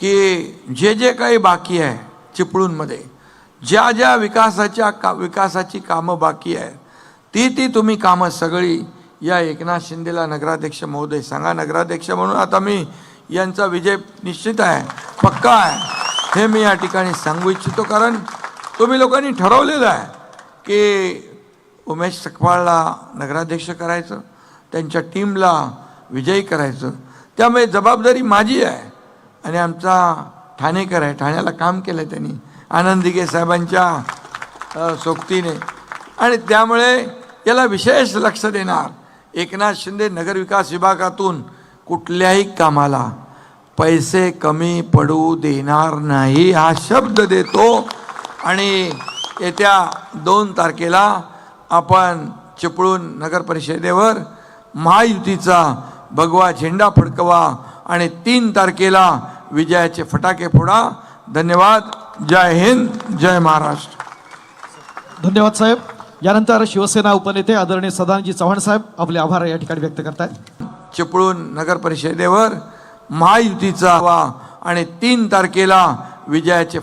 की जे जे काही बाकी आहे चिपळूणमध्ये ज्या ज्या विकासाच्या का विकासाची कामं बाकी आहे ती ती तुम्ही कामं सगळी या एकनाथ शिंदेला नगराध्यक्ष महोदय सांगा. नगराध्यक्ष म्हणून आता मी यांचा विजय निश्चित आहे पक्का आहे हे मी या ठिकाणी सांगू इच्छितो. कारण तुम्ही लोकांनी ठरवलेलं आहे की उमेश सकपाळला नगराध्यक्ष करायचं त्यांच्या टीमला विजयी करायचं. त्यामुळे जबाबदारी माझी आहे. आणि आमचा ठाणेकर आहे ठाण्याला काम केलं त्यांनी आनंद साहेबांच्या सोबतीने. आणि त्यामुळे याला विशेष लक्ष देणार एकनाथ शिंदे नगरविकास विभागातून कुठल्याही कामाला. पैसे कमी पडू देणार नाही हा शब्द देतो. आणि येत्या दोन तारखेला आपण चिपळूण नगर परिषदेवर महायुतीचा भगवा झेंडा फडकवा आणि तीन तारखेला विजयाचे फटाके फोडा. धन्यवाद. जय हिंद जय महाराष्ट्र. धन्यवाद साहेब. यानंतर शिवसेना उपनेते आदरणीय सदानजी चव्हाण साहेब आपले आभार या ठिकाणी व्यक्त करतायत. चिपळूण नगर परिषदेवर महायुतीचा आणि तीन तारखेला विजयाचे